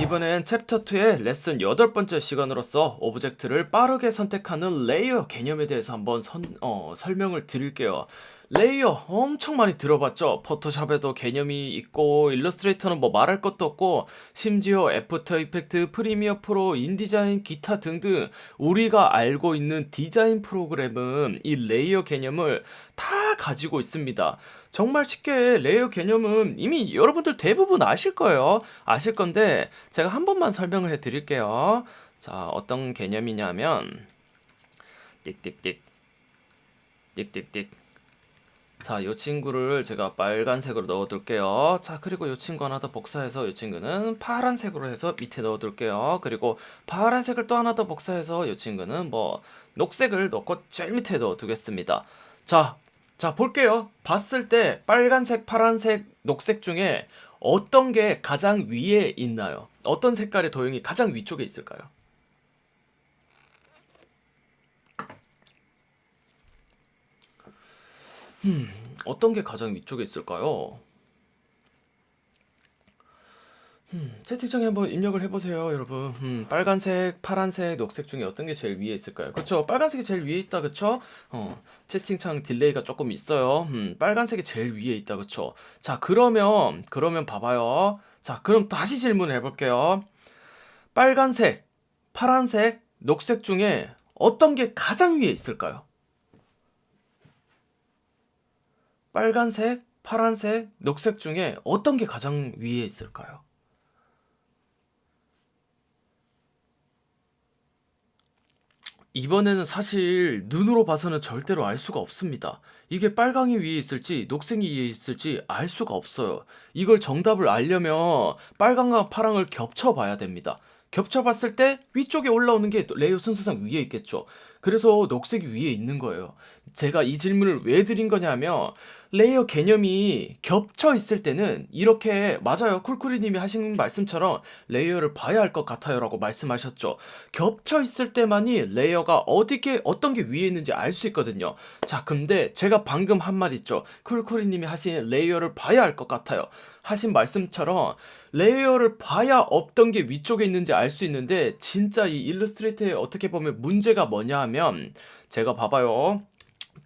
이번엔 챕터 2의 레슨 여덟 번째 시간으로서 오브젝트를 빠르게 선택하는 레이어 개념에 대해서 한번 선, 어, 설명을 드릴게요. 레이어 엄청 많이 들어봤죠? 포토샵에도 개념이 있고 일러스트레이터는 뭐 말할 것도 없고 심지어 애프터 이펙트, 프리미어 프로, 인디자인, 기타 등등 우리가 알고 있는 디자인 프로그램은 이 레이어 개념을 다 가지고 있습니다. 정말 쉽게 레이어 개념은 이미 여러분들 대부분 아실 거예요. 아실 건데 제가 한 번만 설명을 해 드릴게요. 자, 어떤 개념이냐면 띡띡띡 띡띡띡 자, 이 친구를 제가 빨간색으로 넣어둘게요. 자, 그리고 이 친구 하나 더 복사해서 이 친구는 파란색으로 해서 밑에 넣어둘게요. 그리고 파란색을 또 하나 더 복사해서 이 친구는 뭐 녹색을 넣고 제일 밑에 넣어두겠습니다. 자, 자, 볼게요. 봤을 때 빨간색, 파란색, 녹색 중에 어떤 게 가장 위에 있나요? 어떤 색깔의 도형이 가장 위쪽에 있을까요? 어떤 게 가장 위쪽에 있을까요? 음, 채팅창에 한번 입력을 해보세요, 여러분. 음, 빨간색, 파란색, 녹색 중에 어떤 게 제일 위에 있을까요? 그쵸? 빨간색이 제일 위에 있다, 그쵸? 어, 채팅창 딜레이가 조금 있어요. 음, 빨간색이 제일 위에 있다, 그쵸? 자, 그러면, 그러면 봐봐요. 자, 그럼 다시 질문을 해볼게요. 빨간색, 파란색, 녹색 중에 어떤 게 가장 위에 있을까요? 빨간색, 파란색, 녹색 중에 어떤 게 가장 위에 있을까요? 이번에는 사실 눈으로 봐서는 절대로 알 수가 없습니다. 이게 빨강이 위에 있을지 녹색이 위에 있을지 알 수가 없어요. 이걸 정답을 알려면 빨강과 파랑을 겹쳐 봐야 됩니다. 겹쳐 봤을 때 위쪽에 올라오는 게 레이어 순서상 위에 있겠죠. 그래서 녹색이 위에 있는 거예요. 제가 이 질문을 왜 드린 거냐면 레이어 개념이 겹쳐 있을 때는 이렇게 맞아요. 쿨쿨이님이 하신 말씀처럼 레이어를 봐야 할 것 같아요라고 말씀하셨죠. 겹쳐 있을 때만이 레이어가 어디게 어떤 게 위에 있는지 알 수 있거든요. 자, 근데 제가 방금 한 말 있죠. 쿨쿨이님이 하신 레이어를 봐야 할 것 같아요. 하신 말씀처럼 레이어를 봐야 없던 게 위쪽에 있는지 알 수 있는데 진짜 이 일러스트레이터에 어떻게 보면 문제가 뭐냐 하면 제가 봐봐요.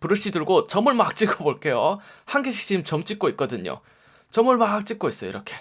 브러쉬 들고 점을 막 찍어 볼게요. 한 개씩 지금 점 찍고 있거든요. 점을 막 찍고 있어요. 이렇게.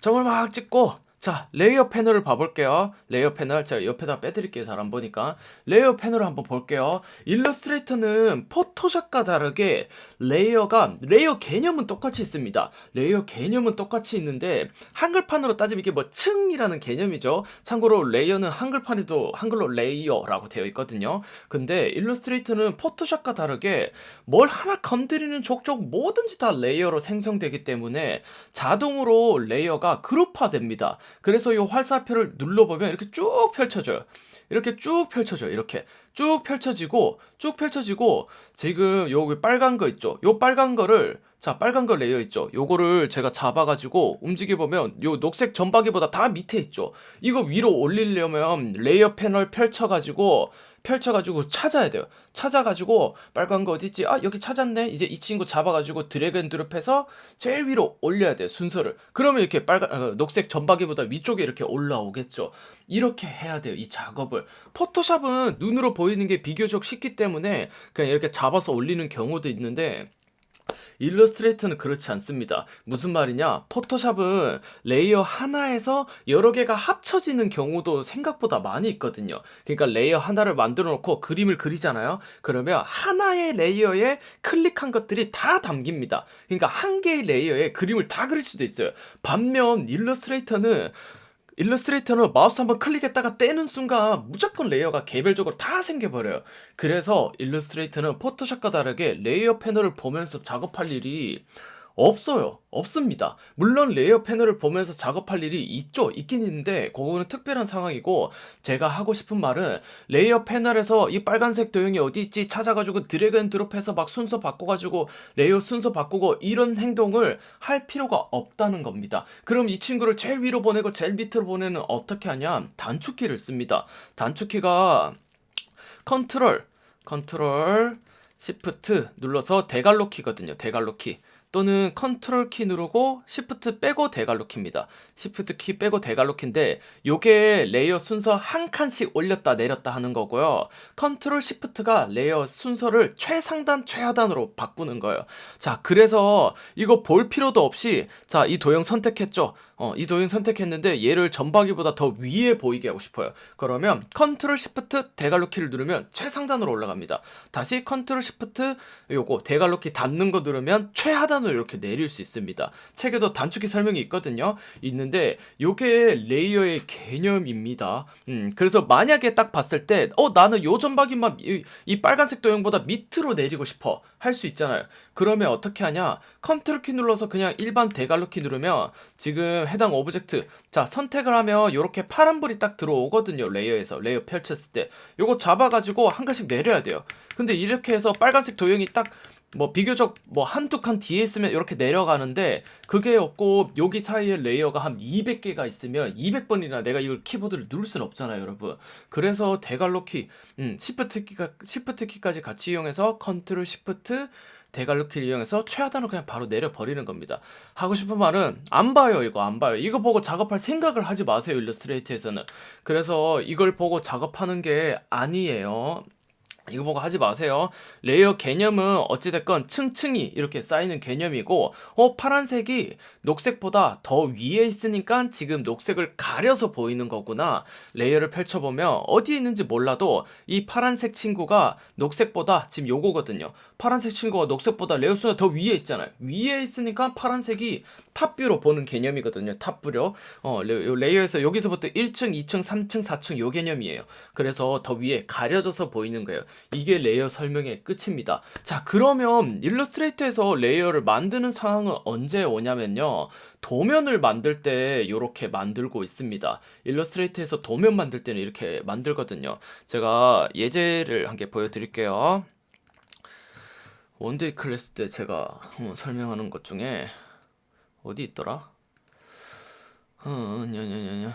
점을 막 찍고 자, 레이어 패널을 봐볼게요. 레이어 패널 제가 옆에다 빼드릴게요. 잘 안 보니까. 레이어 패널을 한번 볼게요. 일러스트레이터는 포토샵과 다르게 레이어가 레이어 개념은 똑같이 있습니다. 레이어 개념은 똑같이 있는데 한글판으로 따지면 이게 뭐 층이라는 개념이죠. 참고로 레이어는 한글판에도 한글로 레이어라고 되어 있거든요. 근데 일러스트레이터는 포토샵과 다르게 뭘 하나 건드리는 족족 뭐든지 다 레이어로 생성되기 때문에 자동으로 레이어가 그룹화됩니다. 그래서 이 활사표를 눌러보면 이렇게 쭉 펼쳐져요. 이렇게 쭉 펼쳐져요. 이렇게 쭉 펼쳐지고 쭉 펼쳐지고 지금 여기 빨간 거 있죠. 요 빨간 거를 자 빨간 거 레이어 있죠. 요거를 제가 잡아가지고 움직여 보면 요 녹색 점박이보다 다 밑에 있죠. 이거 위로 올리려면 레이어 패널 펼쳐가지고 펼쳐가지고 찾아야 돼요. 찾아가지고 빨간 거 어디 있지? 아 여기 찾았네. 이제 이 친구 잡아가지고 드래그 앤 드롭해서 제일 위로 올려야 돼요. 순서를. 그러면 이렇게 빨간 어, 녹색 점박이보다 위쪽에 이렇게 올라오겠죠. 이렇게 해야 돼요. 이 작업을. 포토샵은 눈으로 보이는 게 비교적 쉽기 때문에 그냥 이렇게 잡아서 올리는 경우도 있는데 일러스트레이터는 그렇지 않습니다. 무슨 말이냐? 포토샵은 레이어 하나에서 여러 개가 합쳐지는 경우도 생각보다 많이 있거든요. 그러니까 레이어 하나를 만들어 놓고 그림을 그리잖아요. 그러면 하나의 레이어에 클릭한 것들이 다 담깁니다. 그러니까 한 개의 레이어에 그림을 다 그릴 수도 있어요. 반면 일러스트레이터는 일러스트레이터는 마우스 한번 클릭했다가 떼는 순간 무조건 레이어가 개별적으로 다 생겨버려요. 그래서 일러스트레이터는 포토샵과 다르게 레이어 패널을 보면서 작업할 일이 없어요. 없습니다. 물론 레이어 패널을 보면서 작업할 일이 있죠. 있긴 있는데 그거는 특별한 상황이고 제가 하고 싶은 말은 레이어 패널에서 이 빨간색 도형이 어디 있지 찾아가지고 드래그 앤 드롭해서 막 순서 바꿔가지고 레이어 순서 바꾸고 이런 행동을 할 필요가 없다는 겁니다. 그럼 이 친구를 제일 위로 보내고 제일 밑으로 보내는 어떻게 하냐? 단축키를 씁니다. 단축키가 컨트롤 컨트롤 시프트 눌러서 대갈로 키거든요. 대갈로 키. 또는 컨트롤 키 누르고 시프트 빼고 대괄호 키입니다. 시프트 키 빼고 대괄호 키인데 요게 레이어 순서 한 칸씩 올렸다 내렸다 하는 거고요. 컨트롤 시프트가 레이어 순서를 최상단 최하단으로 바꾸는 거예요. 자, 그래서 이거 볼 필요도 없이 자, 이 도형 선택했죠. 어, 이 도형 선택했는데 얘를 전박이보다 더 위에 보이게 하고 싶어요. 그러면 컨트롤 시프트 대괄호 키를 누르면 최상단으로 올라갑니다. 다시 컨트롤 시프트 요거 대괄호 키 닫는 거 누르면 최하단으로 이렇게 내릴 수 있습니다. 책에도 단축키 설명이 있거든요. 있는데 요게 레이어의 개념입니다. 음, 그래서 만약에 딱 봤을 때 어, 나는 요 전박이만 이, 이 빨간색 도형보다 밑으로 내리고 싶어. 할 수 있잖아요. 그러면 어떻게 하냐? 컨트롤 키 눌러서 그냥 일반 대괄호 키 누르면 지금 해당 오브젝트. 자 선택을 하면 이렇게 파란불이 딱 들어오거든요. 레이어에서. 레이어 펼쳤을 때. 요거 잡아가지고 한 칸씩 내려야 돼요. 근데 이렇게 해서 빨간색 도형이 딱 뭐 비교적 뭐 한두 칸 뒤에 있으면 이렇게 내려가는데 그게 없고 여기 사이에 레이어가 한 200개가 있으면 200번이나 내가 이걸 키보드를 누를 수는 없잖아요 여러분. 그래서 대괄호 키 음, 시프트 키가 시프트 키까지 같이 이용해서 컨트롤 시프트 대괄호 키를 이용해서 최하단으로 그냥 바로 내려 버리는 겁니다. 하고 싶은 말은 안 봐요, 이거 안 봐요. 이거 보고 작업할 생각을 하지 마세요, 일러스트레이트에서는. 그래서 이걸 보고 작업하는 게 아니에요. 이거 보고 하지 마세요. 레이어 개념은 어찌됐건 층층이 이렇게 쌓이는 개념이고, 어, 파란색이 녹색보다 더 위에 있으니까 지금 녹색을 가려서 보이는 거구나. 레이어를 펼쳐보면 어디에 있는지 몰라도 이 파란색 친구가 녹색보다 지금 요거거든요. 파란색 친구가 녹색보다 레이어 수가 더 위에 있잖아요. 위에 있으니까 파란색이 탑뷰로 보는 개념이거든요. 탑뷰로. 어, 레- 레이어에서 여기서부터 1층, 2층, 3층, 4층 요 개념이에요. 그래서 더 위에 가려져서 보이는 거예요. 이게 레이어 설명의 끝입니다. 자, 그러면 일러스트레이터에서 레이어를 만드는 상황은 언제 오냐면요. 도면을 만들 때 이렇게 만들고 있습니다. 일러스트레이터에서 도면 만들 때는 이렇게 만들거든요. 제가 예제를 한 개 보여드릴게요. 원데이 클래스 때 제가 한번 설명하는 것 중에 어디 있더라? 어, 냐냐냐냐.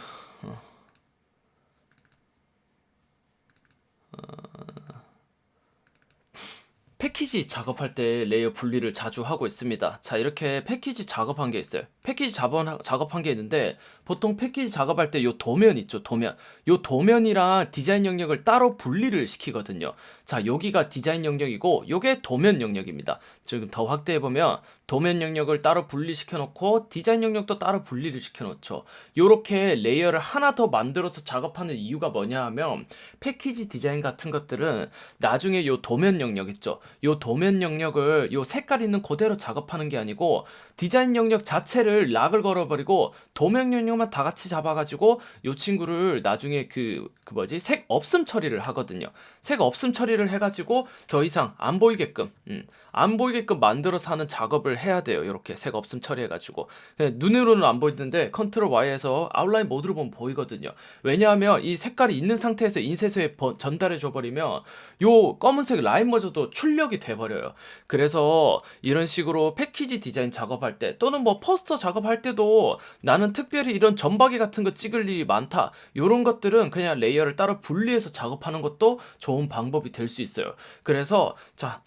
패키지 작업할 때 레이어 분리를 자주 하고 있습니다. 자, 이렇게 패키지 작업한 게 있어요. 패키지 작업, 작업한 게 있는데, 보통 패키지 작업할 때 요 도면 있죠, 도면. 요 도면이랑 디자인 영역을 따로 분리를 시키거든요. 자, 여기가 디자인 영역이고, 요게 도면 영역입니다. 지금 더 확대해 보면, 도면 영역을 따로 분리시켜 놓고, 디자인 영역도 따로 분리를 시켜 놓죠. 요렇게 레이어를 하나 더 만들어서 작업하는 이유가 뭐냐 하면, 패키지 디자인 같은 것들은 나중에 요 도면 영역 있죠. 요 도면 영역을 요 색깔 있는 그대로 작업하는 게 아니고 디자인 영역 자체를 락을 걸어버리고 영역만 다 같이 잡아가지고 요 친구를 나중에 그, 그 뭐지 색 없음 처리를 하거든요. 색 없음 처리를 해가지고 더 이상 안 보이게끔 음, 안 보이게끔 만들어서 하는 작업을 해야 돼요. 이렇게 색 없음 처리해가지고 그냥 눈으로는 안 보이는데 컨트롤 Y에서 아웃라인 모드로 보면 보이거든요. 왜냐하면 이 색깔이 있는 상태에서 인쇄소에 번- 전달해 줘버리면 요 검은색 라인마저도 출력이 돼버려요. 그래서 이런 식으로 패키지 디자인 작업할 때 또는 뭐 포스터 작업할 때도 나는 특별히 이런 점박이 같은 거 찍을 일이 많다. 요런 것들은 그냥 레이어를 따로 분리해서 작업하는 것도 좋은 방법이 될 수 있어요. 그래서 자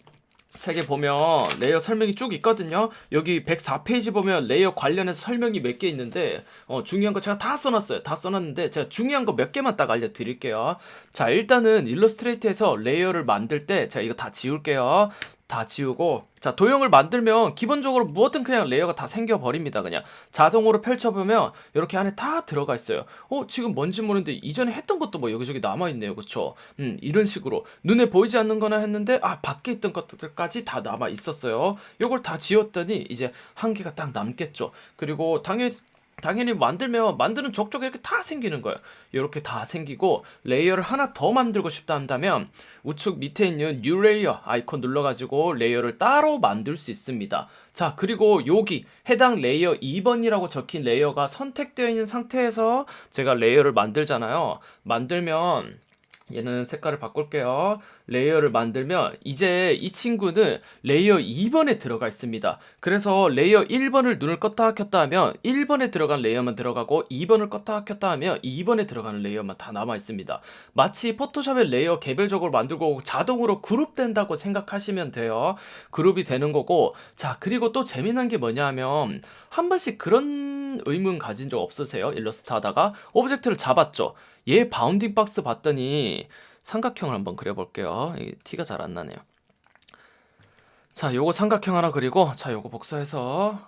책에 보면 레이어 설명이 쭉 있거든요. 여기 104페이지 보면 레이어 관련해서 설명이 몇 개 있는데 어, 중요한 거 제가 다 써놨어요. 다 써놨는데 제가 중요한 거 몇 개만 딱 알려드릴게요. 자 일단은 일러스트레이트에서 레이어를 만들 때 제가 이거 다 지울게요. 다 지우고 자 도형을 만들면 기본적으로 무엇든 그냥 레이어가 다 생겨 버립니다 그냥. 자동으로 펼쳐보면 이렇게 안에 다 들어가 있어요. 어 지금 뭔지 모르는데 이전에 했던 것도 뭐 여기저기 남아 있네요. 그쵸? 음 이런 식으로. 눈에 보이지 않는 거나 했는데 아 밖에 있던 것들까지 다 남아 있었어요. 요걸 다 지웠더니 이제 한 개가 딱 남겠죠. 그리고 당연히 당연히 만들면 만드는 족족 이렇게 다 생기는 거예요. 이렇게 다 생기고 레이어를 하나 더 만들고 싶다 한다면 우측 밑에 있는 New Layer 아이콘 눌러가지고 레이어를 따로 만들 수 있습니다. 자 그리고 여기 해당 레이어 2번이라고 적힌 레이어가 선택되어 있는 상태에서 제가 레이어를 만들잖아요. 만들면 얘는 색깔을 바꿀게요. 레이어를 만들면 이제 이 친구는 레이어 2번에 들어가 있습니다. 그래서 레이어 1번을 눈을 껐다 켰다 하면 1번에 들어간 레이어만 들어가고 2번을 껐다 켰다 하면 2번에 들어가는 레이어만 다 남아 있습니다. 마치 포토샵의 레이어 개별적으로 만들고 자동으로 그룹된다고 생각하시면 돼요. 그룹이 되는 거고 자 그리고 또 재미난 게 뭐냐 하면 한 번씩 그런 의문 가진 적 없으세요? 일러스트 하다가 오브젝트를 잡았죠. 얘 바운딩 박스 봤더니 삼각형을 한번 그려볼게요. 티가 잘 안 나네요. 자, 요거 삼각형 하나 그리고 자, 요거 복사해서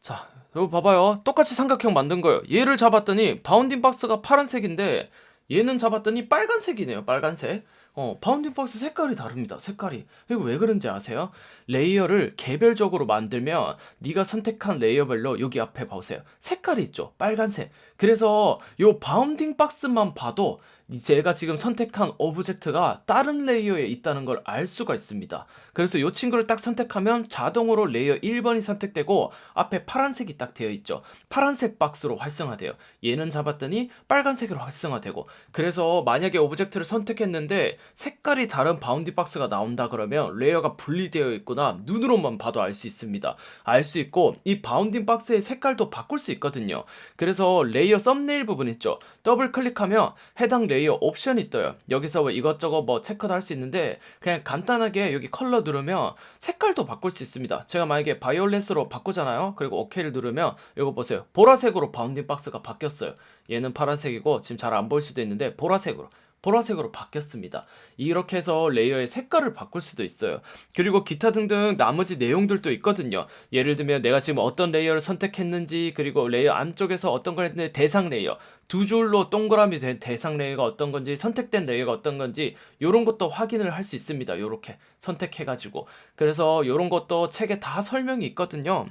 자, 요거 봐봐요. 똑같이 삼각형 만든 거예요. 얘를 잡았더니 바운딩 박스가 파란색인데 얘는 잡았더니 빨간색이네요. 빨간색. 어, 바운딩 박스 색깔이 다릅니다. 색깔이. 이거 왜 그런지 아세요? 레이어를 개별적으로 만들면 네가 선택한 레이어별로 여기 앞에 보세요. 색깔이 있죠. 빨간색. 그래서 요 바운딩 박스만 봐도 이 제가 지금 선택한 오브젝트가 다른 레이어에 있다는 걸 알 수가 있습니다. 그래서 이 친구를 딱 선택하면 자동으로 레이어 1번이 선택되고 앞에 파란색이 딱 되어 있죠. 파란색 박스로 활성화돼요. 얘는 잡았더니 빨간색으로 활성화되고 그래서 만약에 오브젝트를 선택했는데 색깔이 다른 바운디 박스가 나온다 그러면 레이어가 분리되어 있구나 눈으로만 봐도 알 수 있습니다. 알 수 있고 이 바운딩 박스의 색깔도 바꿀 수 있거든요. 그래서 레이어 썸네일 부분 있죠. 더블 클릭하면 해당 레이어 옵션이 떠요. 여기서 뭐 이것저것 뭐 체크도 할 수 있는데 그냥 간단하게 여기 컬러 누르면 색깔도 바꿀 수 있습니다. 제가 만약에 바이올렛으로 바꾸잖아요. 그리고 OK를 누르면 이거 보세요. 보라색으로 바운딩 박스가 바뀌었어요. 얘는 파란색이고 지금 잘 안 보일 수도 있는데 보라색으로 보라색으로 바뀌었습니다. 이렇게 해서 레이어의 색깔을 바꿀 수도 있어요. 그리고 기타 등등 나머지 내용들도 있거든요. 예를 들면 내가 지금 어떤 레이어를 선택했는지 그리고 레이어 안쪽에서 어떤 걸 했는데 대상 레이어 두 줄로 동그라미 된 대상 레이어가 어떤 건지 선택된 레이어가 어떤 건지 이런 것도 확인을 할 수 있습니다. 이렇게 선택해 가지고 그래서 이런 것도 책에 다 설명이 있거든요.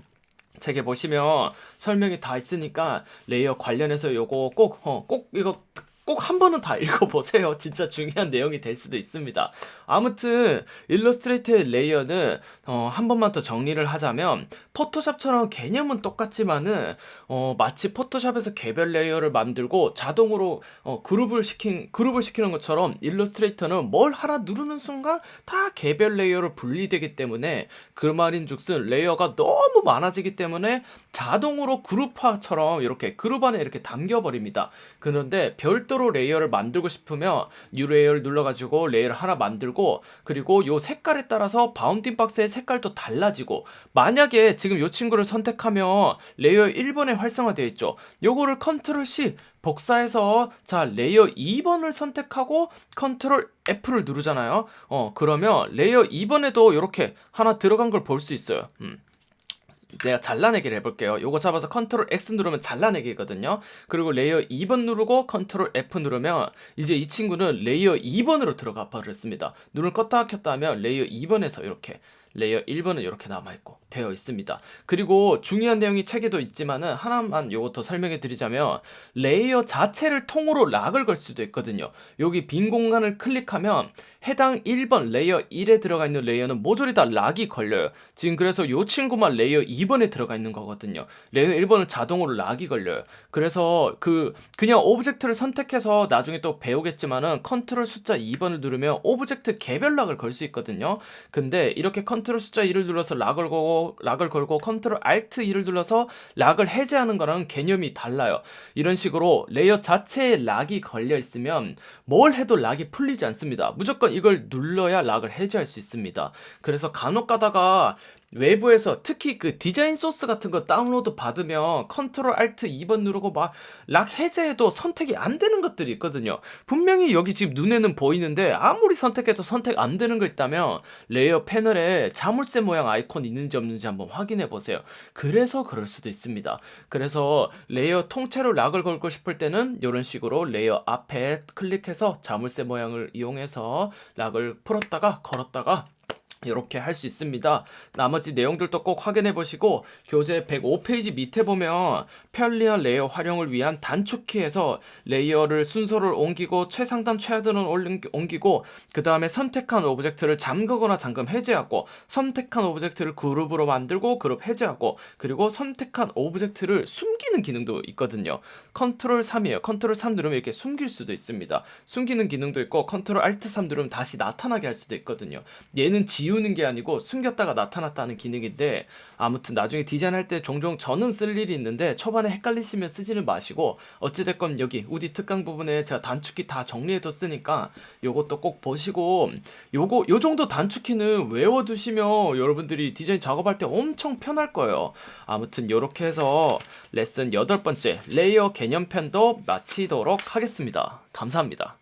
책에 보시면 설명이 다 있으니까 레이어 관련해서 요거 꼭, 어, 꼭 이거 꼭 한 번은 다 읽어보세요. 진짜 중요한 내용이 될 수도 있습니다. 아무튼 일러스트레이터의 레이어는 어, 한 번만 더 정리를 하자면 포토샵처럼 개념은 똑같지만은 어, 마치 포토샵에서 개별 레이어를 만들고 자동으로 어, 그룹을 시킨 그룹을 시키는 것처럼 일러스트레이터는 뭘 하나 누르는 순간 다 개별 레이어로 분리되기 때문에 그 말인즉슨 레이어가 너무 많아지기 때문에 자동으로 그룹화처럼 이렇게 그룹 안에 이렇게 담겨버립니다. 그런데 별도로 레이어를 만들고 싶으면 뉴 레이어를 눌러가지고 레이어를 하나 만들고 그리고 요 색깔에 따라서 바운딩 박스의 색깔도 달라지고 만약에 지금 요 친구를 선택하면 레이어 1번에 활성화되어 있죠. 요거를 컨트롤 C 복사해서 자 레이어 2번을 선택하고 컨트롤 F를 누르잖아요. 어 그러면 레이어 2번에도 이렇게 하나 들어간 걸 볼 수 있어요. 음. 내가 잘라내기를 해볼게요. 요거 잡아서 컨트롤 X 누르면 잘라내기거든요. 그리고 레이어 2번 누르고 컨트롤 F 누르면 이제 이 친구는 레이어 2번으로 들어가 버렸습니다. 눈을 껐다 켰다 하면 레이어 2번에서 이렇게 레이어 1번은 이렇게 남아있고 되어 있습니다. 그리고 중요한 내용이 책에도 있지만은 하나만 더 설명해 드리자면 레이어 자체를 통으로 락을 걸 수도 있거든요. 여기 빈 공간을 클릭하면 해당 1번 레이어 1에 들어가 있는 레이어는 모조리 다 락이 걸려요. 지금 그래서 요 친구만 레이어 2번에 들어가 있는 거거든요. 레이어 1번은 자동으로 락이 걸려요. 그래서 그 그냥 오브젝트를 선택해서 나중에 또 배우겠지만은 컨트롤 숫자 2번을 누르면 오브젝트 개별 락을 걸 수 있거든요. 근데 이렇게 컨 트롤 숫자 2를 눌러서 락을 걸고 락을 걸고 컨트롤 알트 2를 눌러서 락을 해제하는 거랑 개념이 달라요. 이런 식으로 레이어 자체에 락이 걸려 있으면 뭘 해도 락이 풀리지 않습니다. 무조건 이걸 눌러야 락을 해제할 수 있습니다. 그래서 간혹 가다가 외부에서 특히 그 디자인 소스 같은 거 다운로드 받으면 컨트롤 알트 2번 누르고 막 락 해제해도 선택이 안 되는 것들이 있거든요. 분명히 여기 지금 눈에는 보이는데 아무리 선택해도 선택 안 되는 거 있다면 레이어 패널에 자물쇠 모양 아이콘 있는지 없는지 한번 확인해 보세요. 그래서 그럴 수도 있습니다. 그래서 레이어 통째로 락을 걸고 싶을 때는 이런 식으로 레이어 앞에 클릭해서 자물쇠 모양을 이용해서 락을 풀었다가 걸었다가 이렇게 할 수 있습니다. 나머지 내용들도 꼭 확인해 보시고 교재 105페이지 밑에 보면 편리한 레이어 활용을 위한 단축키에서 레이어를 순서를 옮기고 최상단 최하단을 옮기고 그 다음에 선택한 오브젝트를 잠그거나 잠금 해제하고 선택한 오브젝트를 그룹으로 만들고 그룹 해제하고 그리고 선택한 오브젝트를 숨기는 기능도 있거든요. 컨트롤 3이에요. 컨트롤 3 누르면 이렇게 숨길 수도 있습니다. 숨기는 기능도 있고 컨트롤 알트 3 누르면 다시 나타나게 할 수도 있거든요. 얘는 지우는 게 아니고 숨겼다가 나타났다는 기능인데 아무튼 나중에 디자인할 때 종종 저는 쓸 일이 있는데 초반에 헷갈리시면 쓰지는 마시고 어찌됐건 여기 우디 특강 부분에 제가 단축키 다 정리해뒀으니까 요것도 꼭 보시고 요거 요 정도 단축키는 외워두시면 여러분들이 디자인 작업할 때 엄청 편할 거예요. 아무튼 요렇게 해서 레슨 여덟 번째 레이어 개념편도 마치도록 하겠습니다. 감사합니다.